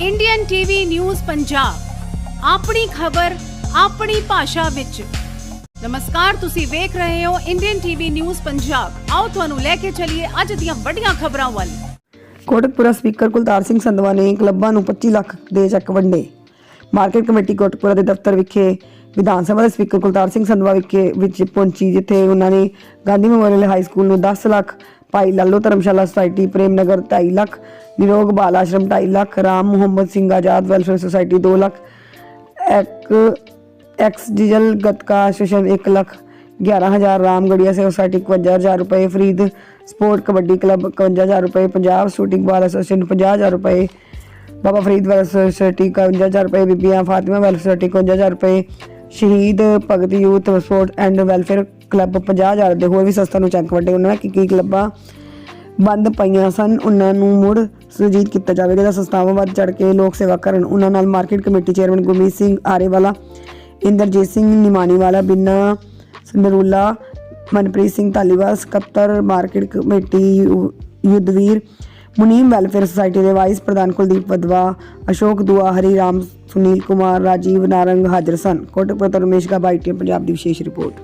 Indian TV news Punjab ਆਪਣੀ ਖਬਰ, ਆਪਣੀ ਭਾਸ਼ਾ ਵਿੱਚ। ਨਮਸਕਾਰ, ਤੁਸੀਂ ਵੇਖ ਰਹੇ ਹੋ ਇੰਡੀਅਨ ਟੀਵੀ ਨਿਊਜ਼ ਪੰਜਾਬ ਆਓ ਤੁਹਾਨੂੰ ਲੈ ਕੇ ਚੱਲੀਏ ਅੱਜ ਦੀਆਂ ਵੱਡੀਆਂ ਖਬਰਾਂ ਵੱਲ। ਕੋਟਕਪੁਰਾ ਸਪੀਕਰ ਕੁਲਤਾਰ ਸਿੰਘ ਸੰਧਵਾ ਨੇ ਕਲੱਬਾਂ ਨੂੰ 25 ਲੱਖ ਦੇ ਚੈੱਕ ਵੰਡੇ। ਮਾਰਕੀਟ ਕਮੇਟੀ ਕੋਟਕਪੁਰਾ ਦੇ ਦਫ਼ਤਰ ਵਿਖੇ ਵਿਧਾਨ ਸਭਾ ਦੇ ਸਪੀਕਰ ਕੁਲਤਾਰ ਸਿੰਘ ਸੰਧਵਾ ਵਿਖੇ ਵਿੱਚ ਪਹੁੰਚੀ, ਜਿੱਥੇ ਉਹਨਾਂ ਨੇ ਗਾਂਧੀ ਮੈਮੋਰੀਅਲ ਹਾਈ ਸਕੂਲ ਨੂੰ 10 ਲੱਖ भाई लालो धर्मशाला सोसाइटी प्रेम नगर ढाई लख निरोग बाल आश्रम ढाई लख राम मुहम्मद सिंह आज़ाद वैलफेयर सोसायटी दो लख एक एक्स डिजल गतका सेशन एक लख ग्यारह हज़ार रामगढ़िया से सोसाइटी इकवंजा हज़ार रुपये फरीद स्पोर्ट कबड्डी क्लब इकवंजा हज़ार रुपये पंजाब शूटिंग बाल एसोसिएशन पंजाह हज़ार रुपये बाबा फरीद वेल सोसाइटी इकवंजा हज़ार रुपए बीबिया फातिमा वेल सोसाइटी इकवंजा हज़ार रुपये Shaheed Bhagat youth sport and welfare club 50000 ਦੇ ਹੋਰ ਵੀ ਸੰਸਥਾ ਨੂੰ ਚੈੱਕ ਵੱਡੇ ਉਹਨਾਂ ਨੇ ਕੀ ਕੀ ਕਲੱਬਾਂ ਬੰਦ ਪਈਆਂ ਸਨ, ਉਹਨਾਂ ਨੂੰ ਮੁੜ ਸੁਰਜੀਤ ਕੀਤਾ ਜਾਵੇਗਾ। ਜਾਂ ਸੰਸਥਾਵਾਂ ਵੱਧ ਚੜ ਕੇ ਲੋਕ ਸੇਵਾ ਕਰਨ, ਉਹਨਾਂ ਨਾਲ market committee chairman Gurmeet Singh Arewala, Inderjit Singh Nimaniwala, Binna Sandrula, Manpreet Singh Dhaliwal, ਸਕੱਤਰ ਮਾਰਕੀਟ ਕਮੇਟੀ ਯੁ- ਯੁੱਧਵੀਰ, ਮੁਨੀਮ ਵੈਲਫੇਅਰ ਸੁਸਾਇਟੀ ਦੇ ਵਾਈਸ ਪ੍ਰਧਾਨ ਕੁਲਦੀਪ ਵਦਵਾ, ਅਸ਼ੋਕ ਦੁਆ ਹਰੀ ਰਾਮ ਸੁਨੀਲ ਕੁਮਾਰ ਰਾਜੀਵ ਨਾਰੰਗ ਹਾਜ਼ਰ ਸਨ। ਕੋਟਕਪੁਰਾ ਤੋਂ ਰਮੇਸ਼ ਗਾਬਾਈਟੀ ਪੰਜਾਬ ਦੀ ਵਿਸ਼ੇਸ਼ ਰਿਪੋਰਟ।